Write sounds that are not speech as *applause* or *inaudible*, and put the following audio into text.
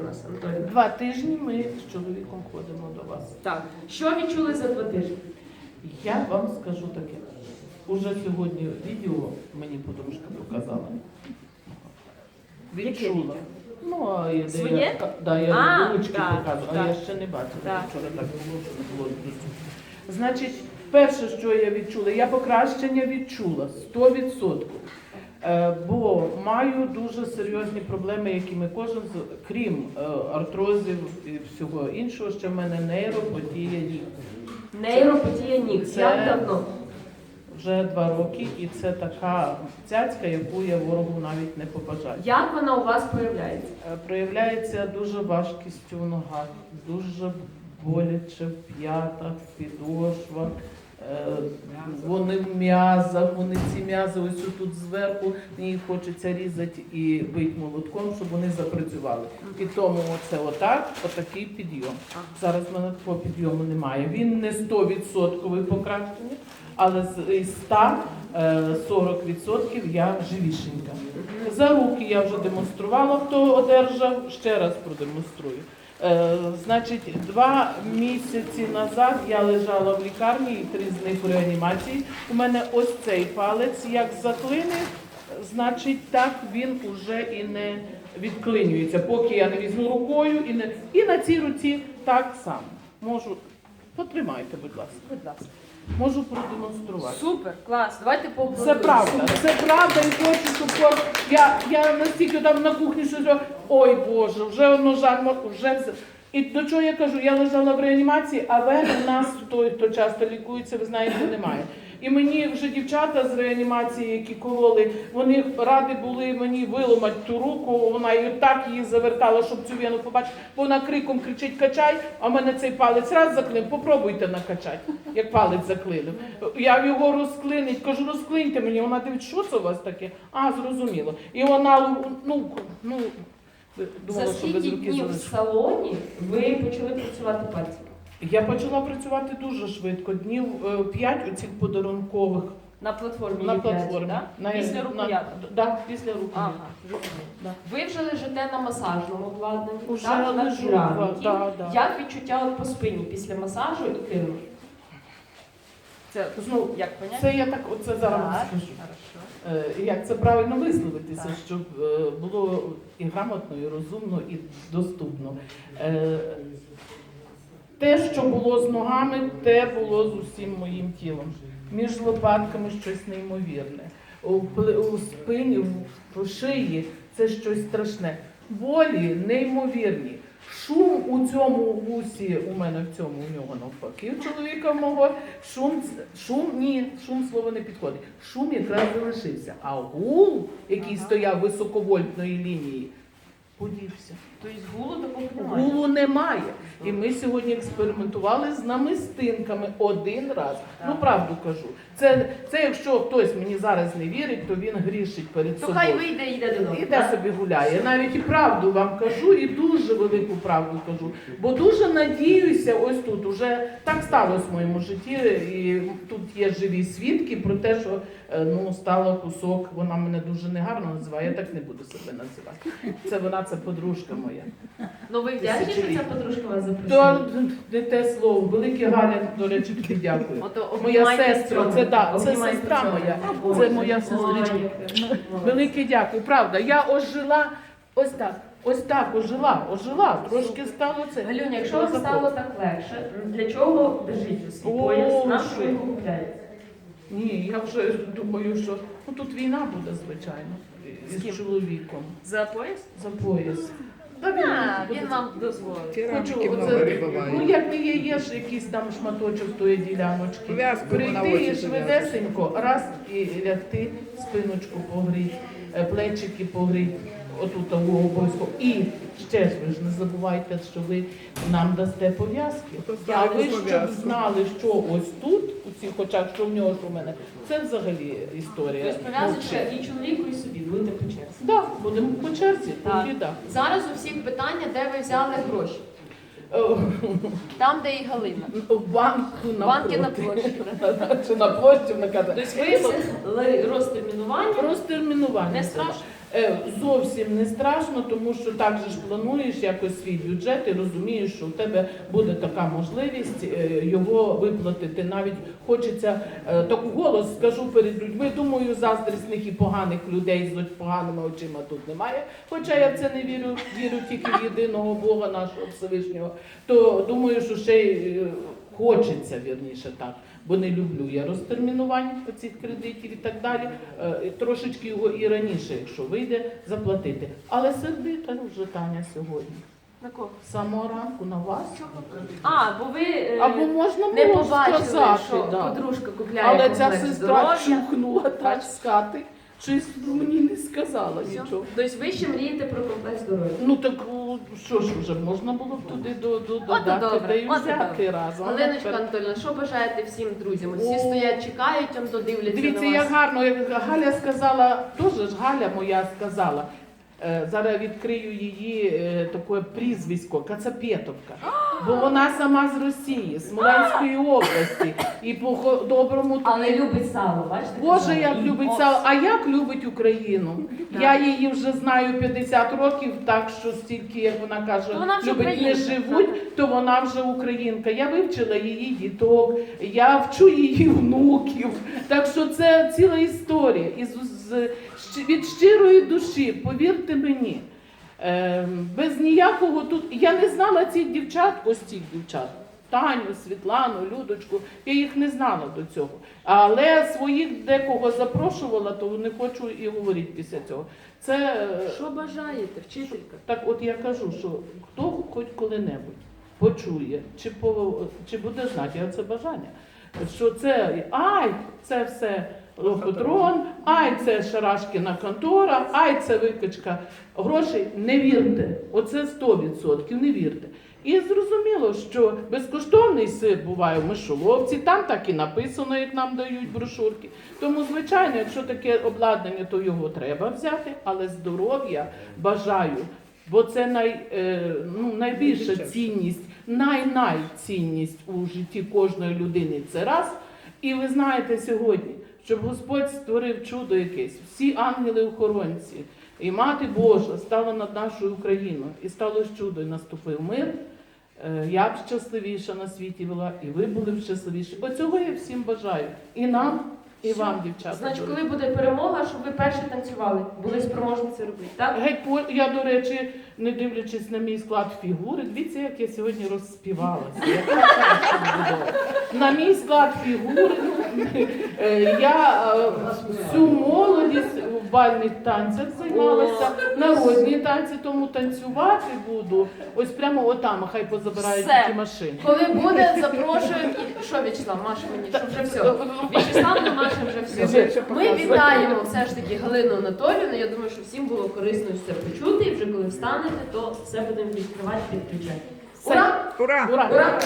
у нас, Анатолій? Два тижні ми з чоловіком ходимо до вас. Так. Що відчули за два тижні? Я вам скажу таке. Уже сьогодні відео мені подружка показала. Яке Відчула. Ну, а я, де Своє? Я, да, я А, ручки так, показую, а так. я ще не бачила. Так. Вчора так було, що не було. Значить, перше, що я відчула, я покращення відчула 100%. Е, Бо маю дуже серйозні проблеми, які ми кожен з крім е, артрозів і всього іншого, ще в мене нейропатія ніг. Нейропатія ніг. Це- Як давно? Вже два роки, і це така цяцька, яку я ворогу навіть не побажаю. Як вона у вас проявляється? Е, Проявляється дуже важкістю в ногах, дуже боляче в п'ятах, в підошвах. Е, Вони в м'язах, вони ці м'язи ось тут зверху, їх хочеться різати і бити молотком, щоб вони запрацювали. І тому оце отак, отакий підйом. Зараз в мене такого підйому немає. Він не 100% покращення, але з із 100 е, 40% я живішенька. За руки я вже демонструвала, хто одержав, ще раз продемонструю. Е, значить, два місяці назад я лежала в лікарні, і три з них у реанімації. У мене ось цей палець як заклинив, значить, так він уже і не відклинюється, поки я не візьму рукою і не і на цій руці так само. Можу потримайте, будь ласка. Будь ласка. Можу продемонструвати. Супер, клас. Давайте Це правда, правда, це правда, і хочу, щоб я, я настільки там на кухні щось роблю, ой Боже, вже воно жармо, вже все. І до чого я кажу, я лежала в реанімації, але в у нас той, хто часто лікується, ви знаєте, немає. І мені вже дівчата з реанімації, які кололи, вони раді були мені виламати ту руку, вона і так її завертала, щоб цю вену побачити, бо вона криком кричить качай, а в мене цей палець раз заклинив, попробуйте накачати, як палець заклинив. Я його розклинить, кажу, розклиньте мені. Вона дивить, що це у вас таке? А, зрозуміло. І вона, ну, ну, За думала, що без скільки руки днів в салоні ви почали працювати пальцями? Я почала працювати дуже швидко, днів е, п'ять оцих подарункових На платформі на платформі. так? На- Після на- рукояток? Да, після рукояток. Ага. Да. Ви вже лежите на масажному обладнанні, Уже так, лежу, кераміки. да, да. Як відчуття от по спині після масажу і кину? Це Знову, як поняття? це я так, оце зараз Так, скажу. Хорошо. Е, Як це правильно висловитися, Так. щоб е, було і грамотно, і розумно, і доступно. Те, що було з ногами, те було з усім моїм тілом. Між лопатками щось неймовірне. У, спині, в- шиї це щось страшне. Болі неймовірні. Шум у цьому вусі, у мене в цьому, у нього навпаки, у чоловіка мого, шум, шум, ні, шум слово не підходить. Шум якраз залишився. А гул, який стояв високовольтної лінії, подівся. Тобто гулу такого немає? Гулу немає. І ми сьогодні експериментували з намистинками один раз. Ну правду кажу. Це, це якщо хтось мені зараз не вірить, то він грішить перед То собою. хай вийде і йде додому. Іде собі гуляє. Навіть і правду вам кажу, і дуже велику правду кажу. Бо дуже надіюся, ось тут уже так сталося в моєму житті, і тут є живі свідки про те, що е, ну стало кусок. Вона мене дуже негарно називає. Я так не буду себе називати. Це вона, це подружка моя. Ну ви вдячні, що ця подружка вас То запросила? не те слово. Велике Галя, до речі, тобі дякую. Ото Моя обнімайте сестра, цього. це да, це Обнімайте сестра цього. моя. О, Це Боже. моя сестричка. Ой, яке. Велике дякую, правда. Я ожила ось так, ось так ожила, ожила. Трошки стало це. Галюня, якщо вам стало так легше, для чого держіть свій О, пояс? Нам що? що його купляєте? Ні, я вже думаю, що ну тут війна буде, звичайно, З з чоловіком За пояс? за пояс. Та він, він вам дозволить. Хочу, Кераміки оце, буває. ну як не є, є ж якийсь там шматочок тої діляночки. Прийти і очі швидесенько, раз і лягти, спиночку погріть, е, плечики погріть, отут того обов'язково. І ще ж ви ж не забувайте, що ви нам дасте пов'язки. То А ви щоб пов'язку. знали, що ось тут, у цих очах, що в нього, що в мене, це взагалі історія. Тобто пов'язочка і собі, будете по черзі. Так, будемо по черзі, Так. так. Зараз у всіх питання, де ви взяли гроші. Е, Там, де і Галина. В банку на Банки на площі. *laughs* Чи на площі, на каже. Тобто ви розтермінування Розтермінування. не страшно. Е, Зовсім не страшно, тому що так же ж плануєш якось свій бюджет і розумієш, що у тебе буде така можливість е, його виплатити. Навіть хочеться е, так голос скажу перед людьми. Думаю, заздрісних і поганих людей з поганими очима тут немає. Хоча я це не вірю, вірю тільки в єдиного Бога нашого Всевишнього. То думаю, що ще хочеться вірніше так. Бо не люблю я розтермінувань цих кредитів і так далі. Е, Трошечки його і раніше, якщо вийде, заплатити. Але сердита вже Таня сьогодні. На кого? З самого ранку на вас. А, бо ви е, Або можна не було побачили, сказати, що да. подружка купляє але ця сестра здоров'я. чухнула так з хати, щось мені не сказала нічого. Тобто ви ще мрієте про комплекс здоров'я. Ну так о, що ж вже можна було б туди до, до, додати добре, та й от і взяти добре. разом. Галиночка Тепер- Анатольовна, що бажаєте всім друзям? Всі О. стоять, чекають, там додивляться Дивіться, на як вас. гарно, як Галя сказала, теж ж Галя моя сказала. е, Зараз відкрию її е, таке прізвисько Кацапетовка. Бо вона сама з Росії, з Смоленської області. І по доброму Але любить сало, бачите? Боже, як любить сало, а як любить Україну. Я її вже знаю 50 років, так що стільки, як вона каже, вона вже любить не живуть, то вона вже українка. Я вивчила її діток, я вчу її внуків. Так що це ціла історія. І з, з- від щирої душі, повірте мені. Ем, без ніякого тут. Я не знала цих дівчат, ось цих дівчат. Таню, Світлану, Людочку, я їх не знала до цього. Але своїх декого запрошувала, то не хочу і говорити після цього. Це е, Що бажаєте, вчителька? так, от я кажу, що хто хоч коли-небудь почує, чи по чи буде знати, я це бажання. Що це ай, це все лохотрон, ай, це шарашкіна контора, ай, це викачка грошей. Не вірте. Оце 100%, не вірте. І зрозуміло, що безкоштовний сир буває в мишоловці, там так і написано, як нам дають брошурки. Тому, звичайно, якщо таке обладнання, то його треба взяти, але здоров'я бажаю. Бо це най, е, ну, найбільша цінність, най-найцінність у житті кожної людини. Це раз. І ви знаєте сьогодні, щоб Господь створив чудо якесь, всі ангели-охоронці, і Мати Божа стала над нашою Україною, і сталося чудо, і наступив мир. Е, Я б щасливіша на світі була, і ви були б щасливіші. Оцього я всім бажаю. І нам, і вам, дівчата. Значить, коли буде перемога, щоб ви перші танцювали, були спроможні це робити, так? Геть по я, до речі, не дивлячись на мій склад фігури, дивіться, як я сьогодні розспівалася. Була. На мій склад фігури ну, е, я е, всю молодість в бальних танцях займалася, народні танці, тому танцювати буду. Ось прямо отам, хай позабирають Все. ті машини. Коли буде, запрошуємо. І що, В'ячеслав, Маша мені, що вже все. В'ячеслав, ну, Маша вже все. Ми вітаємо все ж таки Галину Анатоліївну. Я думаю, що всім було корисно все почути. І вже коли встанете, то все будемо відкривати, підключати. Ура! Ура! Ура! Ура!